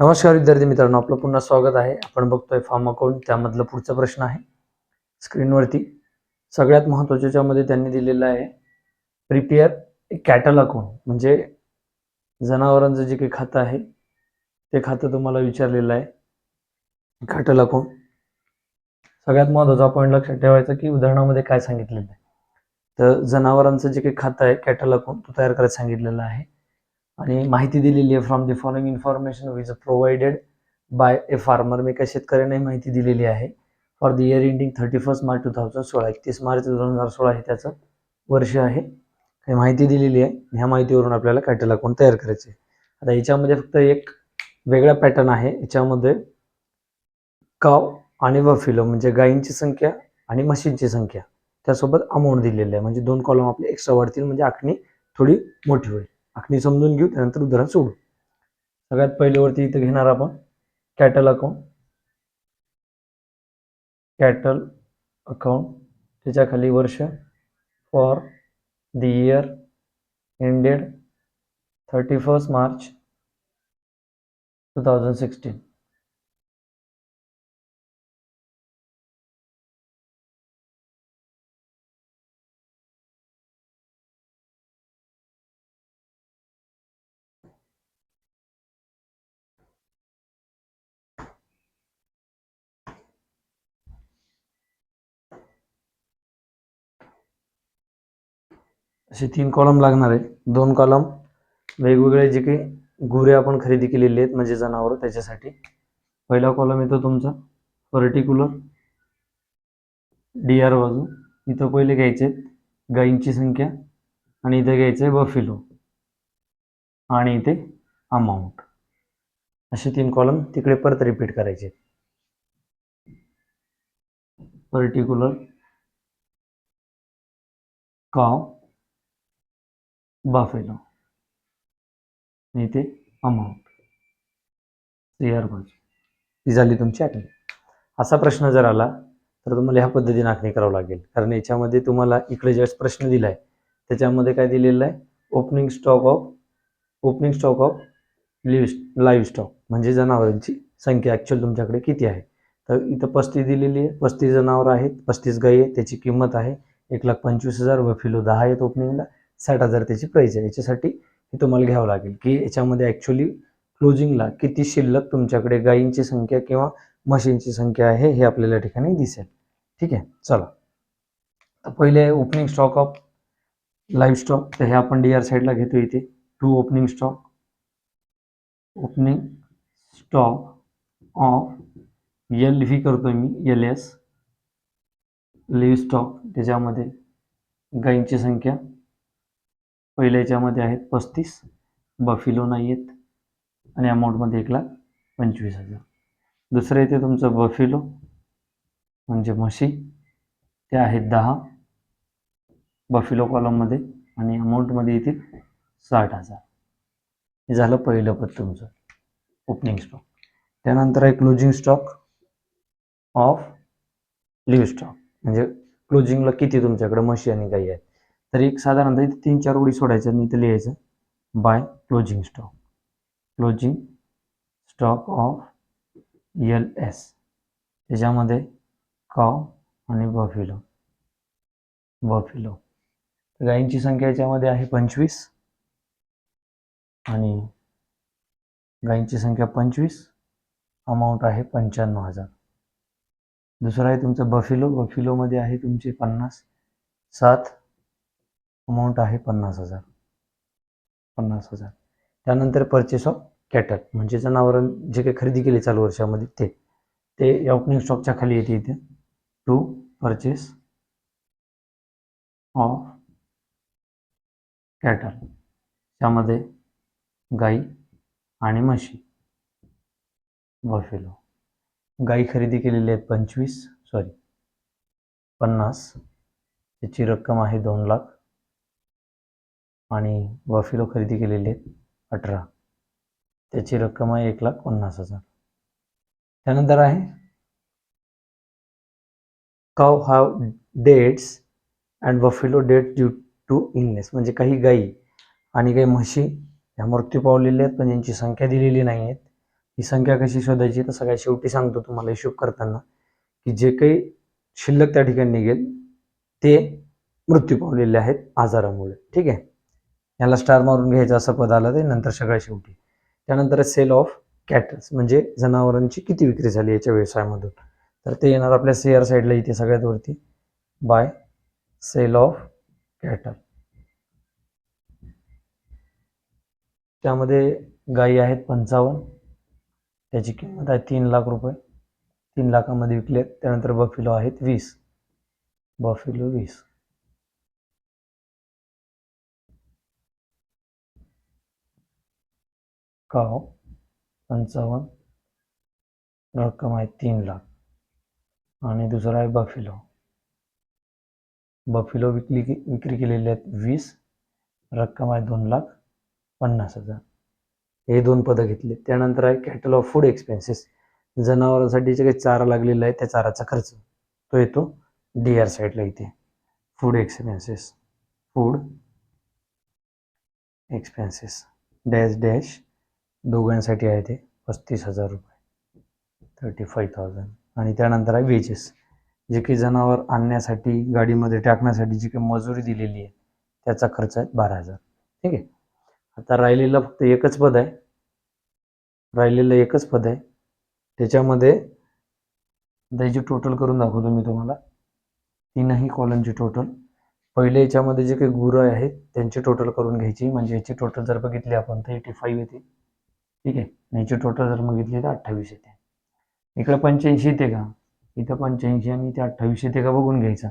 नमस्कार विद्यार्थी मित्रांनो. आपलं पुन्हा स्वागत आहे. आपण बघतोय फार्म अकाउंट. त्यामधला पुढचा प्रश्न आहे. स्क्रीनवरती सगळ्यात महत्त्वाच्याच्यामध्ये त्यांनी दिलेलं आहे प्रिपेअर कॅटल अकाउंट म्हणजे जनावरांचं जे काही खातं आहे ते खातं तुम्हाला विचारलेलं आहे. कॅटल अकाउंट सगळ्यात महत्त्वाचा पॉईंट लक्षात ठेवायचा की उदाहरणामध्ये काय सांगितलेलं आहे. तर जनावरांचं जे काही खातं आहे कॅटल अकाउंट तो तयार करायला सांगितलेलं आहे. आणि माहिती दिलेली आहे from the following information was provided by a farmer मी एका शेतकऱ्याने माहिती दिलेली आहे. For the year ending thirty first March two thousand सोळा एकतीस मार्च दोन हजार सोळा हे त्याचं वर्ष आहे. काही माहिती दिलेली आहे. ह्या माहितीवरून आपल्याला कॅटल अकाउंट तयार करायचे आता याच्यामध्ये फक्त एक वेगळा पॅटर्न आहे. याच्यामध्ये काव आणि वफिलो म्हणजे गायींची संख्या आणि म्हशींची संख्या त्यासोबत अमाऊंट दिलेली आहे. म्हणजे दोन कॉलम आपले एक्स्ट्रा वाढतील म्हणजे आखणी थोडी मोठी होईल. आखणी समजून घेऊ त्यानंतर उदाहरण सोडू. सगळ्यात पहिल्यावरती इथं घेणार आपण कॅटल अकाउंट कॅटल अकाउंट त्याच्याखाली वर्ष for the year ended thirty first March two thousand sixteen असे तीन कॉलम लागणार आहे. दोन कॉलम वेगवेगळे जे काही गुरे आपण खरेदी केलेले आहेत म्हणजे जनावर त्याच्यासाठी. पहिला कॉलम येतो तुमचा पर्टिक्युलर डी आर बाजू. इथं पहिले घ्यायचे गाईंची संख्या आणि इथे घ्यायचं आहे बफिलो आणि इथे अमाऊंट असे तीन कॉलम तिकडे परत रिपीट करायचे पर्टिक्युलर काव बाफेलो. आणि इथे अमाऊंट सी बाजू ही झाली तुमची आखणी असा प्रश्न जर आला तर तुम्हाला ह्या पद्धतीने आखणी करावं लागेल. कारण याच्यामध्ये तुम्हाला इकडे ज्यावेळेस प्रश्न दिला आहे त्याच्यामध्ये काय दिलेलं आहे? Opening stock of opening stock of live live stock म्हणजे जनावरांची संख्या ॲक्च्युअल तुमच्याकडे किती आहे? तर इथं पस्तीस दिलेली आहे. पस्तीस जनावरं आहेत पस्तीस गाई आहेत त्याची किंमत आहे एक लाख पंचवीस हजार. व फिलो दहा आहेत ओपनिंगला साठ हजार त्याची प्राईस आहे. याच्यासाठी हे तुम्हाला घ्यावं लागेल. की याच्यामध्ये ॲक्च्युली क्लोजिंगला किती शिल्लक तुमच्याकडे गायींची संख्या किंवा म्हशींची संख्या आहे हे आपल्याला ठिकाणी दिसेल. ठीक आहे? चला. तर पहिले opening stock of live stock तर हे आपण डी आर साईडला घेतो इथे. To opening stock opening stock of L V करतोय मी. एल एस लिव्ह स्टॉक त्याच्यामध्ये गायींची संख्या. पहिल्या याच्यामध्ये आहेत पस्तीस बफिलो नाही आहेत आणि अमाऊंटमध्ये एक लाख पंचवीस हजार. दुसरं येते तुमचं बफिलो म्हणजे म्हशी ते आहेत दहा. बफिलो कॉलममध्ये आणि अमाऊंटमध्ये येतील साठ हजार. हे झालं पहिलं पद तुमचं ओपनिंग स्टॉक त्यानंतर आहे closing stock of live stock म्हणजे क्लोजिंगला किती तुमच्याकडे म्हशी आणि गाई आहेत? तर एक साधारणतः इथे तीन चार ओळी सोडायचं आणि इथे लिहायचं by closing stock closing stock of L S त्याच्यामध्ये काव आणि बफिलो बफिलो गायींची संख्या याच्यामध्ये आहे पंचवीस. आणि गायींची संख्या पंचवीस. अमाऊंट आहे पंच्याण्णव हजार. दुसरं आहे तुमचं बफिलो बफिलोमध्ये आहे तुमचे पन्नास. सात अमाऊंट आहे पन्नास हजार. पन्नास हजार. त्यानंतर परचेस ऑफ कॅटल म्हणजे जनावरं जे काही खरेदी केली चालू वर्षामध्ये ते. ते या ओपनिंग स्टॉकच्या खाली येते इथे. टू परचेस ऑफ कॅटल त्यामध्ये गाई आणि म्हशी. बफेलो गाई खरेदी केलेली आहेत पंचवीस सॉरी पन्नास. त्याची रक्कम आहे दोन लाख. आणि बफिलो खरेदी केलेले आहेत अठरा. त्याची रक्कम आहे एक लाख पन्नास हजार. त्यानंतर आहे cow have deaths and buffalo death due to illness म्हणजे काही गायी आणि काही म्हशी ह्या मृत्यू पावलेल्या आहेत पण यांची संख्या दिलेली नाही आहेत. ही संख्या कशी शोधायची तर सगळ्यात शेवटी सांगतो तुम्हाला हिशोब करताना की जे काही शिल्लक त्या ठिकाणी निघेल ते मृत्यू पावलेले आहेत आजारामुळे. ठीक आहे? ह्याला स्टार मारून घ्यायचं असं पद आलं ते नंतर सगळ्या शेवटी. त्यानंतर सेल ऑफ कॅटल्स म्हणजे जनावरांची किती विक्री झाली याच्या व्यवसायामधून. तर ते येणार आपल्या सेअर साईडला इथे सगळ्यात वरती. बाय सेल ऑफ कॅटल त्यामध्ये गायी आहेत पंचावन्न. त्याची किंमत आहे तीन लाख रुपये. तीन लाखामध्ये विकलेत. त्यानंतर बफिलो आहेत वीस. बफिलो वीस. काव पंचावन्न रक्कम आहे तीन लाख. आणि दुसरा आहे बफिलो. बफिलो विकली विक्री केलेली आहेत वीस रक्कम आहे दोन लाख पन्नास हजार. हे दोन पदं घेतले. त्यानंतर आहे कॅटल ऑफ फूड एक्सपेन्सेस जनावरांसाठी जे काही चारा लागलेला आहे त्या चाराचा खर्च. तो येतो डी आर साईडला इथे. Food expenses food expenses dash dash दोघांसाठी आहे ते पस्तीस हजार रुपये. थर्टी फाईव्ह थाउजंड आणि त्यानंतर आहे वेजेस जे काही जनावर आणण्यासाठी गाडीमध्ये टाकण्यासाठी जी काही मजुरी दिलेली आहे त्याचा खर्च आहे बारा हजार. ठीक आहे? आता राहिलेलं फक्त एकच पद आहे. राहिलेलं एकच पद आहे. त्याच्यामध्ये त्याची टोटल करून दाखवतो मी तुम्हाला. तीनही कॉलमची टोटल पहिले याच्यामध्ये जे काही गुरं आहेत त्यांची टोटल करून घ्यायची. म्हणजे याची टोटल जर बघितली आपण तर एटी फाईव्ह येते. ठीक आहे. याचे याची टोटल जर बघितली तर अठ्ठावीस येते. इकडं पंच्याऐंशी येते का? इथं पंच्याऐंशी आणि इथे अठ्ठावीस येते का बघून घ्यायचा.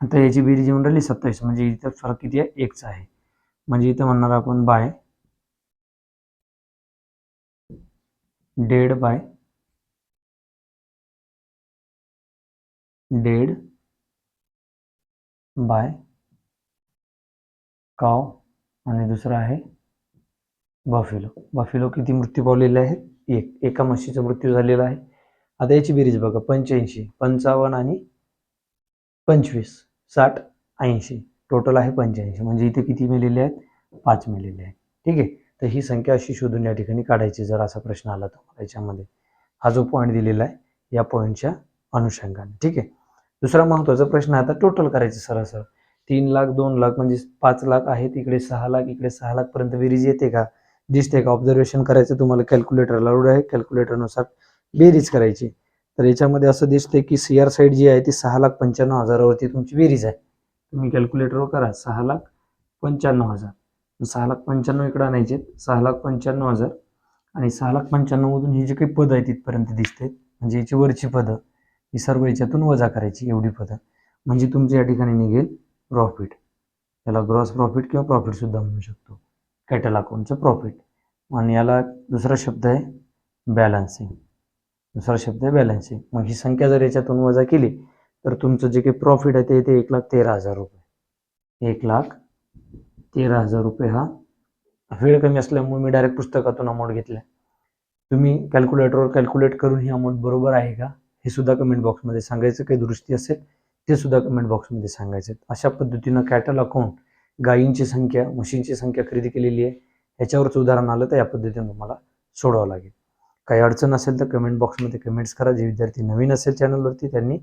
आता याची बेरीज येऊन राहिली सत्तावीस. म्हणजे इथं फरक किती आहे? एकचा आहे. म्हणजे इथं म्हणणार आपण by dead by dead by cow आणि दुसरा आहे बाफिलो बाफिलो किती मृत्यू पावलेले आहेत? एक. एका म्हशीचा मृत्यू झालेला आहे. आता याची बेरीज बघा. पंच्याऐंशी पंचावन्न आणि पंचवीस. साठ ऐंशी. टोटल आहे पंच्याऐंशी. म्हणजे इथे किती मिळालेले आहेत? पाच मिळालेले आहेत. ठीक आहे? तर ही संख्या अशी शोधून या ठिकाणी काढायची जर असा प्रश्न आला तर याच्यामध्ये. हा जो पॉईंट दिलेला आहे या पॉईंटच्या अनुषंगाने. ठीक आहे? दुसरा महत्त्वाचा प्रश्न आता टोटल करायचं सरासर. तीन लाख दोन लाख म्हणजे पाच लाख आहेत. इकडे सहा लाख इकडे सहा लाखपर्यंत बेरीज येते का? दिसते का? ऑब्झर्वेशन करायचं तुम्हाला कॅल्क्युलेटर अलाउड आहे. कॅल्क्युलेटरनुसार बेरीज करायची. तर याच्यामध्ये असं दिसते की सी आर साईड जी आहे ती सहा लाख पंच्याण्णव हजारावरती तुमची बेरीज आहे. तुम्ही कॅल्क्युलेटरवर करा. सहा लाख पंच्याण्णव हजार. सहा लाख पंच्याण्णव इकडे आणायचे सहा लाख पंच्याण्णव हजार. आणि सहा लाख पंच्याण्णवमधून ही जी काही पदं आहेत तिथपर्यंत दिसते म्हणजे याची वरची पदं ही सर्व याच्यातून वजा करायची एवढी पदं. म्हणजे तुमच्या या ठिकाणी निघेल प्रॉफिट याला ग्रॉस प्रॉफिट किंवा प्रॉफिटसुद्धा म्हणू शकतो. कॅटल अकाउंटचं प्रॉफिट आणि याला दुसरा शब्द आहे बॅलन्सिंग दुसरा शब्द आहे बॅलन्सिंग मग ही संख्या जर याच्यातून वजा केली तर तुमचं जे काही प्रॉफिट आहे ते येते एक लाख तेरा हजार रुपये. एक लाख तेरा हजार रुपये हा वेळ कमी असल्यामुळे मी डायरेक्ट पुस्तकातून अमाऊंट घेतला तुम्ही कॅल्क्युलेटरवर कॅल्क्युलेट करून ही अमाऊंट बरोबर आहे का हे सुद्धा कमेंट बॉक्समध्ये सांगायचं. काही दुरुस्ती असेल ते सुद्धा कमेंट बॉक्समध्ये सांगायचं. अशा पद्धतीनं कॅटल अकाउंट गायींची संख्या म्हशींची संख्या खरेदी केलेली आहे. ह्याच्यावरचं उदाहरण आलं तर या पद्धतीने तुम्हाला सोडावं लागेल. काही अडचण असेल तर कमेंट बॉक्समध्ये कमेंट्स करा. जे विद्यार्थी नवीन असेल चॅनलवरती त्यांनी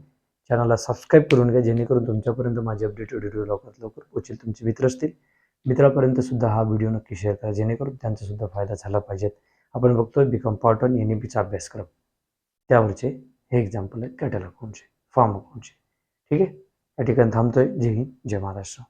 चॅनलला सबस्क्राईब करून घ्या. जेणेकरून तुमच्यापर्यंत माझे अपडेटेड व्हिडिओ लवकरात लवकर पोहोचेल. तुमचे मित्र असतील मित्रापर्यंत सुद्धा हा व्हिडिओ नक्की शेअर करा. जेणेकरून त्यांचा सुद्धा फायदा झाला पाहिजेत आपण बघतोय BCom part one N E पीचा अभ्यासक्रम. त्यावरचे हे एक्झाम्पल आहेत. कॅटल अकाउंटचे फॉर्म अकाउंटचे ठीक आहे? या ठिकाणी थांबतोय. जय हिंद जय महाराष्ट्र.